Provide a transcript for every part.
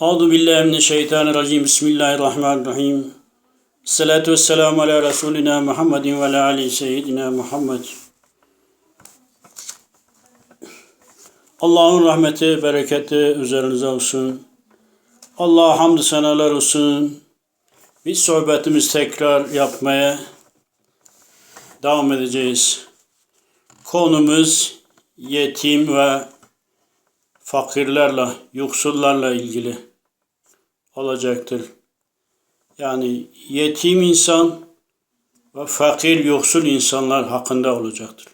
Euzu billahi mineşşeytanirracim. Bismillahirrahmanirrahim. Salatu vesselamu ala Resulina Muhammedin ve ala ali seyyidina Muhammed. Allah'ın rahmeti, bereketi üzerinize olsun. Allah'a hamdü senalar olsun. Biz sohbetimiz tekrar yapmaya devam edeceğiz. Konumuz yetim ve fakirlerle, yoksullarla ilgili olacaktır. Yani yetim insan ve fakir, yoksul insanlar hakkında olacaktır.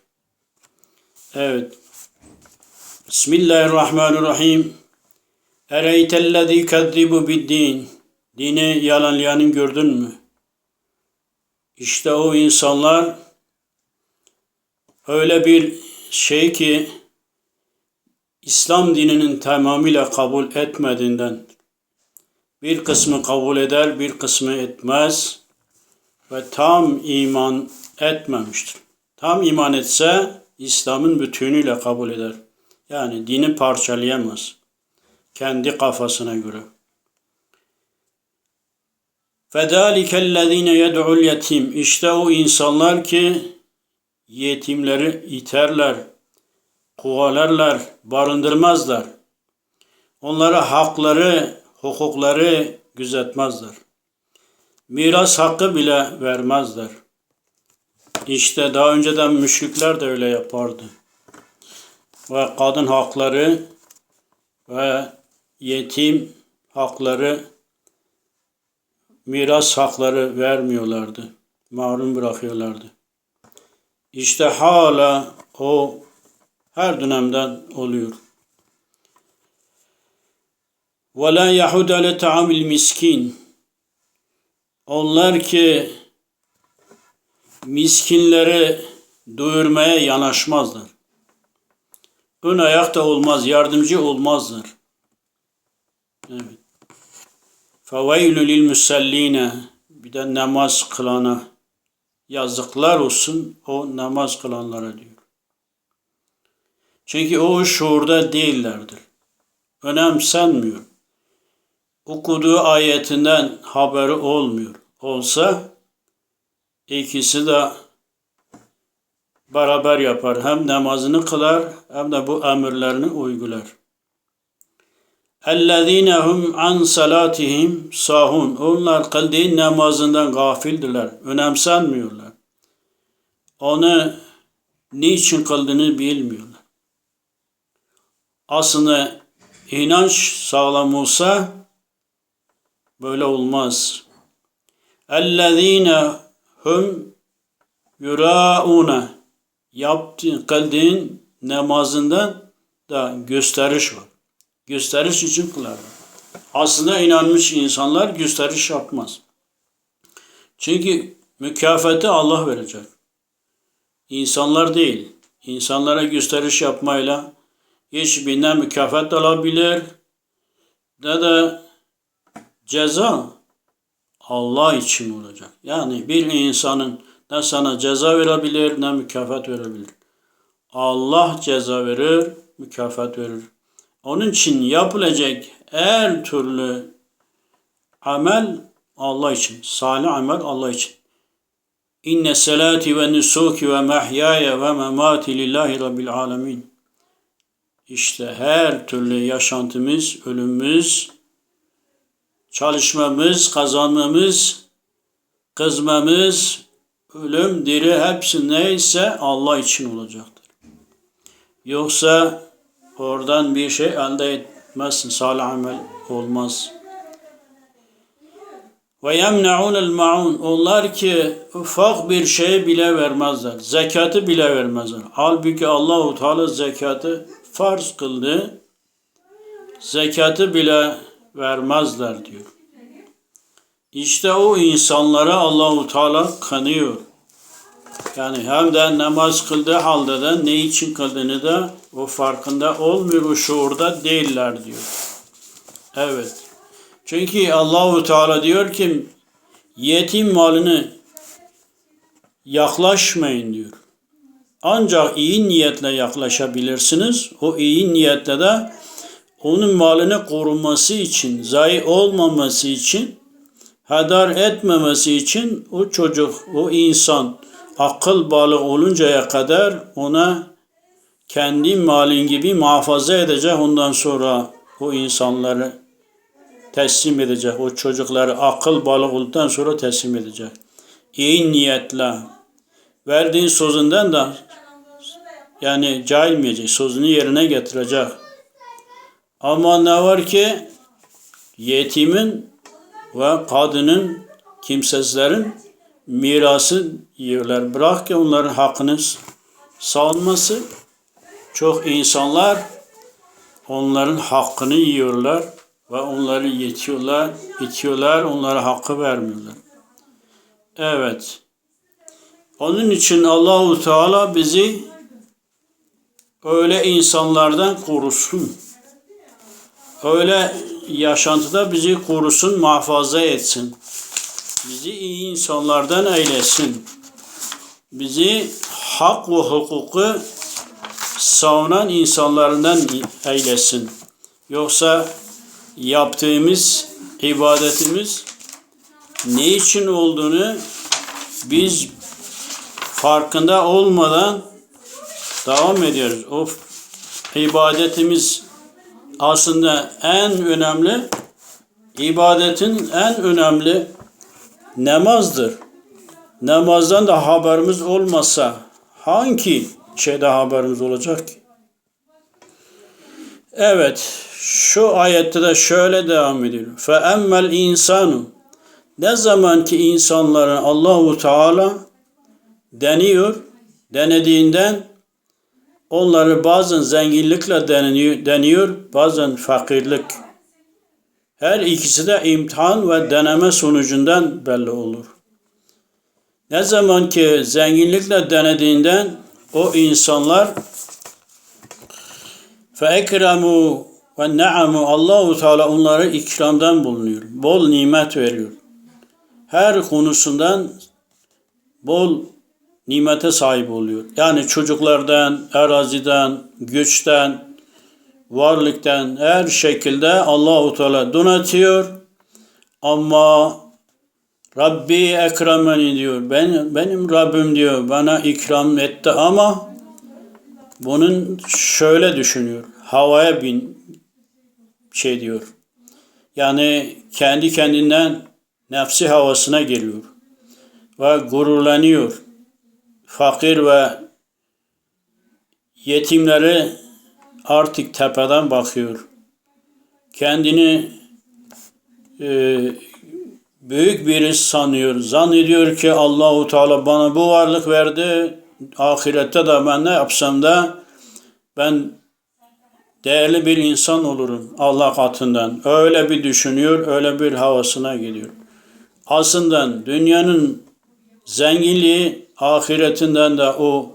Evet. Bismillahirrahmanirrahim. Ereytellezî kezzibu biddin. Dini yalanlayanı gördün mü? İşte o insanlar öyle bir şey ki İslam dininin tamamıyla kabul etmediğinden bir kısmı kabul eder, bir kısmı etmez ve tam iman etmemiştir. Tam iman etse İslam'ın bütünüyle kabul eder. Yani dini parçalayamaz. Kendi kafasına göre. فَذَٰلِكَ الَّذ۪ينَ يَدْعُ الْيَتِيمِ İşte o insanlar ki yetimleri iterler, kovalarlar, barındırmazlar. Onlara hakları, hukukları gözetmezler. Miras hakkı bile vermezler. İşte daha önceden müşrikler de öyle yapardı. Ve kadın hakları ve yetim hakları, miras hakları vermiyorlardı. Mahrum bırakıyorlardı. İşte hala o her dönemden oluyor. وَلَا يَحُدَ لَتَعَامِ miskin. Onlar ki miskinleri doyurmaya yanaşmazlar. Ön ayakta olmaz, yardımcı olmazlar. Evet. فَوَيْلُ لِلْمُسَلِّينَ Bir de namaz kılana yazıklar olsun o namaz kılanlara diyor. Çünkü o şuurda değillerdir. Önemsenmiyor. Okuduğu ayetinden haberi olmuyor. Olsa ikisi de beraber yapar. Hem namazını kılar hem de bu emirlerini uygular. اَلَّذ۪ينَ هُمْ عَنْ صَلَاتِهِمْ sahun. Onlar kıldığı namazından gafildirler. Önemsenmiyorlar. Onu niçin kıldığını bilmiyorlar. Aslında inanç sağlam olsa böyle olmaz. Ellezine hum yurauna yaptığın kıldığın namazında da gösteriş var. Gösteriş için kılar. Aslında inanmış insanlar gösteriş yapmaz. Çünkü mükafatı Allah verecek. İnsanlar değil. İnsanlara gösteriş yapmayla hiçbirinden mükafat alabilir ne de ceza Allah için olacak. Yani bir insanın ne sana ceza verebilir ne mükafat verebilir. Allah ceza verir, mükafat verir. Onun için yapılacak her türlü amel Allah için. Salih amel Allah için. İnne salati ve nusuki ve mahyaya ve memati lillahi rabbil alemin. İşte her türlü yaşantımız, ölümümüz, çalışmamız, kazanmamız, kızmamız, ölüm, diri hepsi neyse Allah için olacaktır. Yoksa oradan bir şey elde etmezsin. Salih amel olmaz. Ve yemne'unel ma'un. Onlar ki ufak bir şey bile vermezler. Zekatı bile vermezler. Halbuki Allahu Teala zekatı farz kıldı. Zekatı bile vermezler diyor. İşte o insanlara Allahu Teala kanıyor. Yani hem de namaz kıldığı halde de ne için kıldığını da o farkında olmuyor, o şuurda değiller diyor. Evet. Çünkü Allahu Teala diyor ki yetim malını yaklaşmayın diyor. Ancak iyi niyetle yaklaşabilirsiniz. O iyi niyetle de onun malını korunması için, zayi olmaması için, hedar etmemesi için o çocuk, o insan akıl balığı oluncaya kadar ona kendi malin gibi muhafaza edecek. Ondan sonra o insanları teslim edecek. O çocukları akıl balığı olduktan sonra teslim edecek. İyi niyetle verdiğin sözünden de yani caymeyecek. Sözünü yerine getirecek. Ama ne var ki yetimin ve kadının kimsesizlerin mirası yiyorlar. Bırak ki onların hakkını savunması. Çok insanlar onların hakkını yiyorlar ve onları yetiyorlar, itiyorlar, onlara hakkı vermiyorlar. Evet. Onun için Allahu Teala bizi öyle insanlardan korusun. Öyle yaşantıda bizi korusun, muhafaza etsin. Bizi iyi insanlardan eylesin. Bizi hak ve hukuku savunan insanlardan eylesin. Yoksa yaptığımız ibadetimiz ne için olduğunu biz farkında olmadan devam ediyoruz. O ibadetimiz aslında en önemli ibadetin en önemli namazdır. Namazdan da haberimiz olmasa hangi şeyde haberimiz olacak? Evet, şu ayette de şöyle devam ediyor. Fe emmel insanu ne zaman ki insanların Allahu Teala deniyor, denediğinden onları bazen zenginlikle deniyor, bazen fakirlik. Her ikisi de imtihan ve deneme sonucundan belli olur. Ne zaman ki zenginlikle denediğinden o insanlar fe ve ne'amu Allahu Teala onları ikramdan bulunuyor. Bol nimet veriyor. Her konusundan bol nimete sahip oluyor. Yani çocuklardan, araziden, güçten, varlıktan her şekilde Allahu Teala donatıyor. Ama Rabbi ekremeni diyor. Ben, benim Rabbim diyor bana ikram etti ama bunun şöyle düşünüyor. Havaya bin şey diyor. Yani kendi kendinden nefsi havasına geliyor. Ve gururlanıyor. Fakir ve yetimleri artık tepeden bakıyor. Kendini e, büyük birisi sanıyor. Zannediyor ki Allahu Teala bana bu varlık verdi. Ahirette de ben ne yapsam da ben değerli bir insan olurum Allah katından. Öyle bir düşünüyor, öyle bir havasına gidiyor. Aslında dünyanın zenginliği ahiretinden de o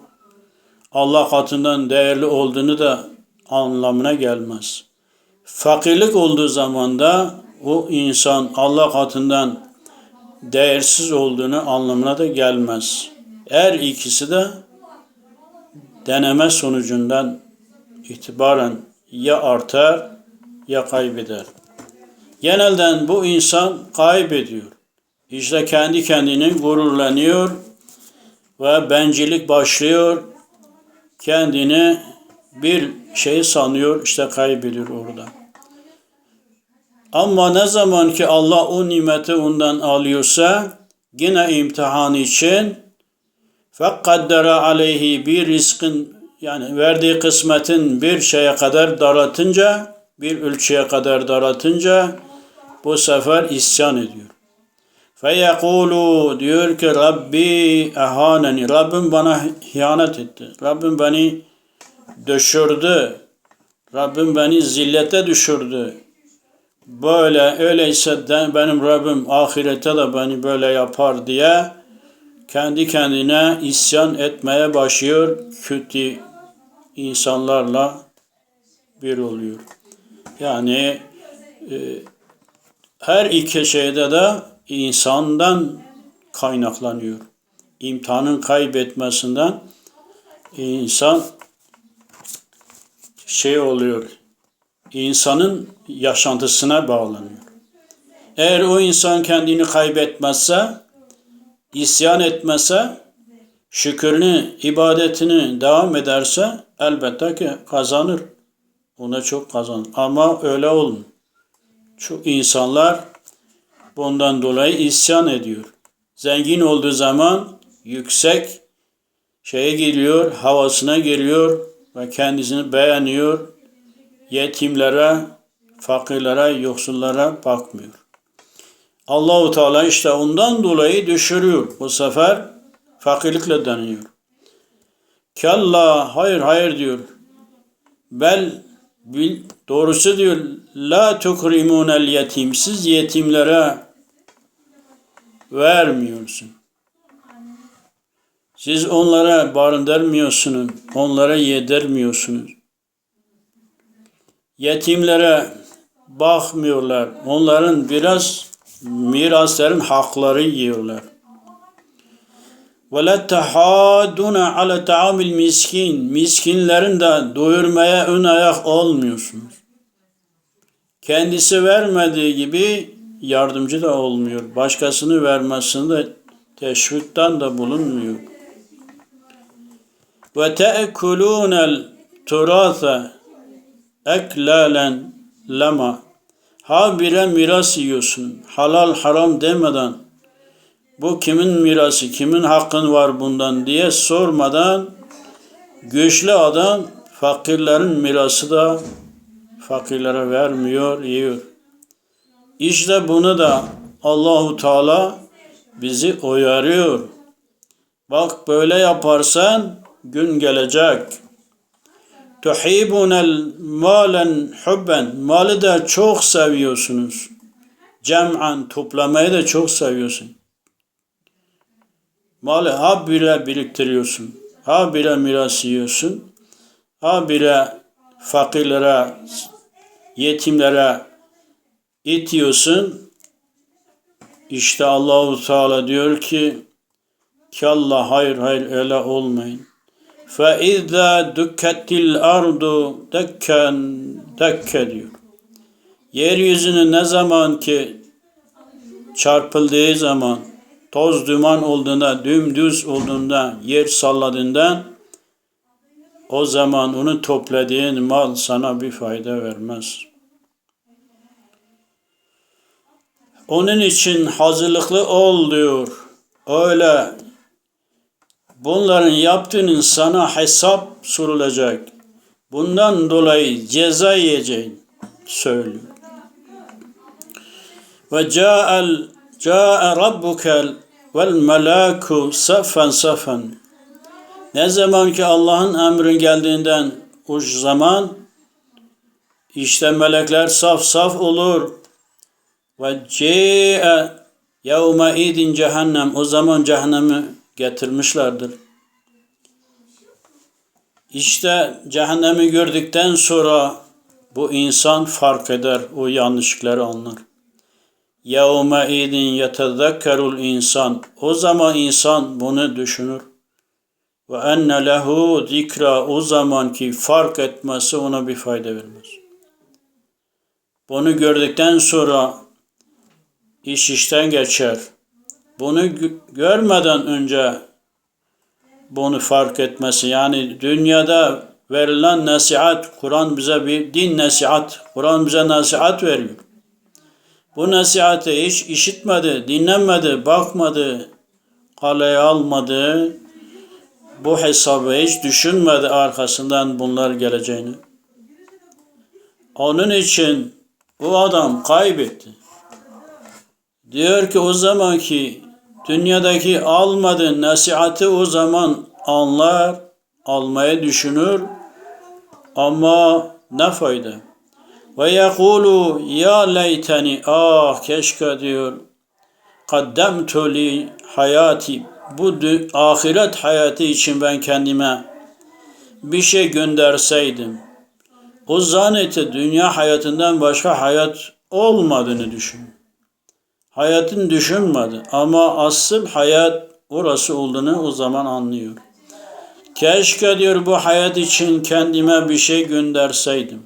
Allah katından değerli olduğunu da anlamına gelmez. Fakirlik olduğu zaman da o insan Allah katından değersiz olduğunu anlamına da gelmez. Her ikisi de deneme sonucundan itibaren ya artar ya kaybeder. Genelden bu insan kaybediyor. İşte kendi kendini gururlanıyor ve bencillik başlıyor. Kendini bir şey sanıyor, işte kaybediyor orada. Ama ne zaman ki Allah o nimeti ondan alıyorsa yine imtihan için fekaddara aleyhi bir rızkın yani verdiği kısmetin bir şeye kadar daratınca bir ölçüye kadar daratınca bu sefer isyan ediyor. Feyekulu diyor ki Rabbi ehaneni Rabbim bana hiyanet etti. Rabbim beni düşürdü. Rabbim beni zillete düşürdü. Böyle öyleyse de benim Rabbim ahirette de beni böyle yapar diye kendi kendine isyan etmeye başlıyor. Kötü insanlarla bir oluyor. Yani e, her iki şeyde de insandan kaynaklanıyor. İmtihanın kaybetmesinden insan şey oluyor. insanın yaşantısına bağlanıyor. Eğer o insan kendini kaybetmezse, isyan etmezse, şükürünü, ibadetini devam ederse elbette ki kazanır. Ona çok kazanır. Ama öyle olmuyor. Çok insanlar bundan dolayı isyan ediyor. Zengin olduğu zaman yüksek şeye geliyor, havasına geliyor ve kendisini beğeniyor. Yetimlere, fakirlere, yoksullara bakmıyor. Allahu Teala işte ondan dolayı düşürüyor. Bu sefer fakirlikle deniyor. Kalla hayır hayır diyor. Bel bil, doğrusu diyor la tukrimunel yetim. Siz yetimlere vermiyorsun. Siz onlara barındırmıyorsunuz. Onlara yedirmiyorsunuz. Yetimlere bakmıyorlar. Onların biraz mirasların hakları yiyorlar. وَلَا تَحَادُونَ عَلَى تَعَامِ miskin Miskinlerin de doyurmaya ön ayak olmuyorsunuz. Kendisi vermediği gibi yardımcı da olmuyor. Başkasını vermesinde teşvikten de bulunmuyor. Ve te'kulûnel turâfe eklâlen lema Ha bire miras yiyorsun. Halal haram demeden bu kimin mirası, kimin hakkın var bundan diye sormadan güçlü adam fakirlerin mirası da fakirlere vermiyor, yiyor. İşte bunu da Allahu Teala bizi uyarıyor. Bak böyle yaparsan gün gelecek. Tuhibunel malen hubben. Malı da çok seviyorsunuz. Cem'an toplamayı da çok seviyorsun. Malı ha bire biriktiriyorsun. Ha bire miras yiyorsun. Ha bire fakirlere, yetimlere itiyorsun. İşte Allahu Teala diyor ki Kalla hayır hayır öyle olmayın. Fe izâ dükketil ardu dekken dekke diyor. Yeryüzünü ne zaman ki çarpıldığı zaman toz duman olduğunda, dümdüz olduğunda, yer salladığından o zaman onu topladığın mal sana bir fayda vermez. Onun için hazırlıklı ol diyor. Öyle bunların yaptığının sana hesap sorulacak. Bundan dolayı ceza yiyeceğin söylüyor. Ve ca'al ca'a rabbukel vel melaku safen safen. Ne zaman ki Allah'ın emri geldiğinden o zaman işte melekler saf saf olur. Ve ce'e yevme idin cehennem. O zaman cehennemi getirmişlerdir. İşte cehennemi gördükten sonra bu insan fark eder, o yanlışlıkları anlar. يَوْمَ اِذٍ يَتَذَكَّرُ insan. O zaman insan bunu düşünür. Ve enne lehu zikra o zamanki fark etmesi ona bir fayda vermez. Bunu gördükten sonra iş işten geçer. Bunu görmeden önce bunu fark etmesi yani dünyada verilen nasihat, Kur'an bize bir din nasihat, Kur'an bize nasihat veriyor. Bu nasihati hiç işitmedi, dinlemedi, bakmadı, kaleye almadı. Bu hesabı hiç düşünmedi arkasından bunlar geleceğini. Onun için bu adam kaybetti. Diyor ki o zamanki dünyadaki almadığı nasihati o zaman anlar, almaya düşünür ama ne fayda? Ve yekulu ya leyteni ah keşke diyor kaddemtu li hayati bu ahiret hayatı için ben kendime bir şey gönderseydim. O zannetti dünya hayatından başka hayat olmadığını düşün. Hayatın düşünmedi ama asıl hayat orası olduğunu o zaman anlıyor. Keşke diyor bu hayat için kendime bir şey gönderseydim.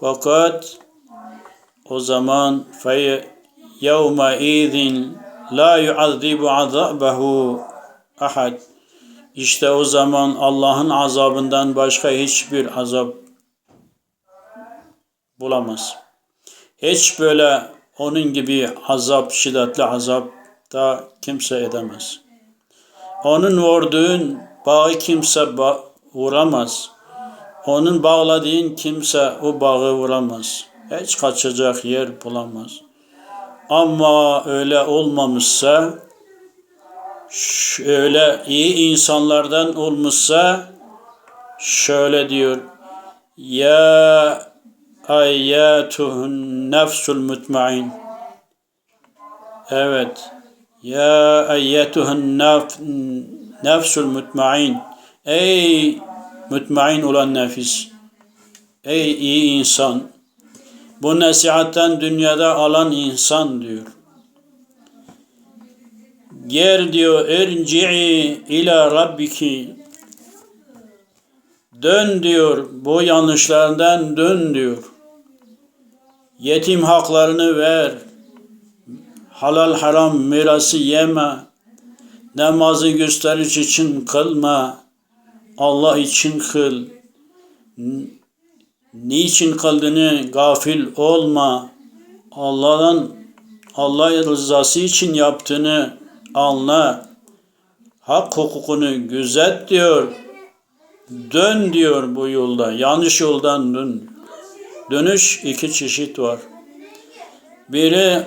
Fakat o zaman fe yevme izin la yuazzibu azabehu ahad. İşte o zaman Allah'ın azabından başka hiçbir azap bulamaz. Hiç böyle onun gibi azap, şiddetli azap da kimse edemez. Onun vurduğun bağı kimse ba- vuramaz. Onun bağladığın kimse o bağı vuramaz. Hiç kaçacak yer bulamaz. Ama öyle olmamışsa, şöyle iyi insanlardan olmuşsa, şöyle diyor, Ya eyyatuhun nefsul mutmain. Evet. Ya eyyatuhun nef, nefsul mutmain. Ey mutmain olan nefis. Ey iyi insan. Bu nasihatten dünyada alan insan diyor. Gel diyor erci'i ila rabbiki. Dön diyor. Bu yanlışlarından dön diyor. Yetim haklarını ver. Halal haram mirası yeme. Namazı gösteriş için kılma. Allah için kıl. Niçin kıldığını gafil olma. Allah'dan Allah rızası için yaptığını anla. Hak hukukunu gözet diyor. Dön diyor bu yolda. Yanlış yoldan dön. Dönüş iki çeşit var. Biri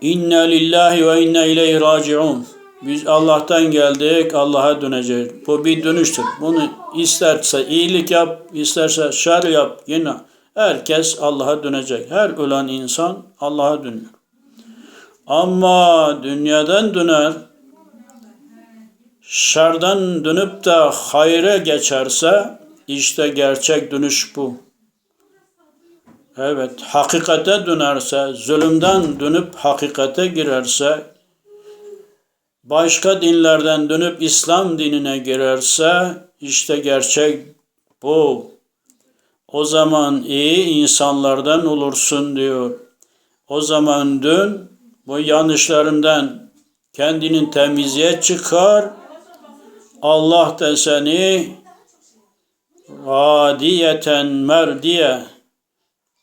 inna lillahi ve inna ileyhi raciun. Biz Allah'tan geldik, Allah'a döneceğiz. Bu bir dönüştür. Bunu isterse iyilik yap, isterse şer yap yine herkes Allah'a dönecek. Her ölen insan Allah'a dönüyor. Ama dünyadan döner, şerden dönüp de hayra geçerse işte gerçek dönüş bu. Evet, hakikate dönerse, zulümden dönüp hakikate girerse, başka dinlerden dönüp İslam dinine girerse, işte gerçek bu. O zaman iyi insanlardan olursun diyor. O zaman dön, bu yanlışlarından kendinin temizliğe çıkar. Allah da seni radiyeten merdiye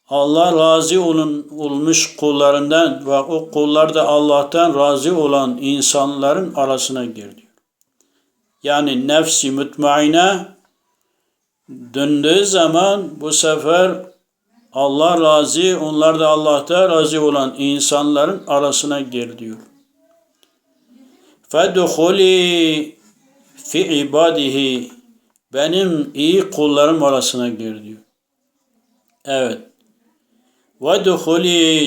Allah razı olun, olmuş kullarından ve o kullar da Allah'tan razı olan insanların arasına gir. Yani nefsi mutmaine döndüğü zaman bu sefer Allah razı, onlar da Allah'ta razı olan insanların arasına gir diyor. Fedhuli fi ibadihi benim iyi kullarım arasına gir diyor. Evet. Ve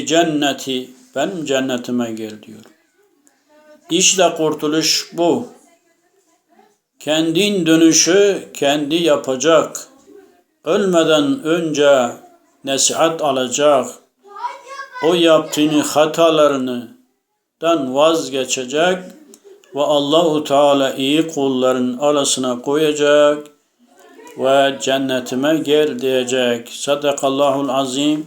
cenneti benim cennetime gel diyor. İşte kurtuluş bu. Kendin dönüşü kendi yapacak. Ölmeden önce nasihat alacak. O yaptığını hatalarını dan vazgeçecek ve Allahu Teala iyi kulların arasına koyacak ve cennetime gel diyecek. Sadakallahul azim.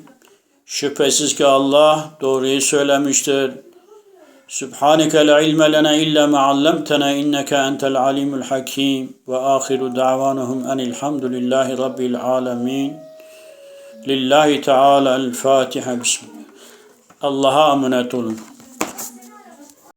Şüphesiz ki Allah doğruyu söylemiştir. Subhaneke la ilme lena illa ma allamtena inneke entel alimul hakim ve ahiru da'vanuhum enilhamdülillahi rabbil alamin. Lillahi Teala el Fatiha bismillah. Allah'a emanet olun.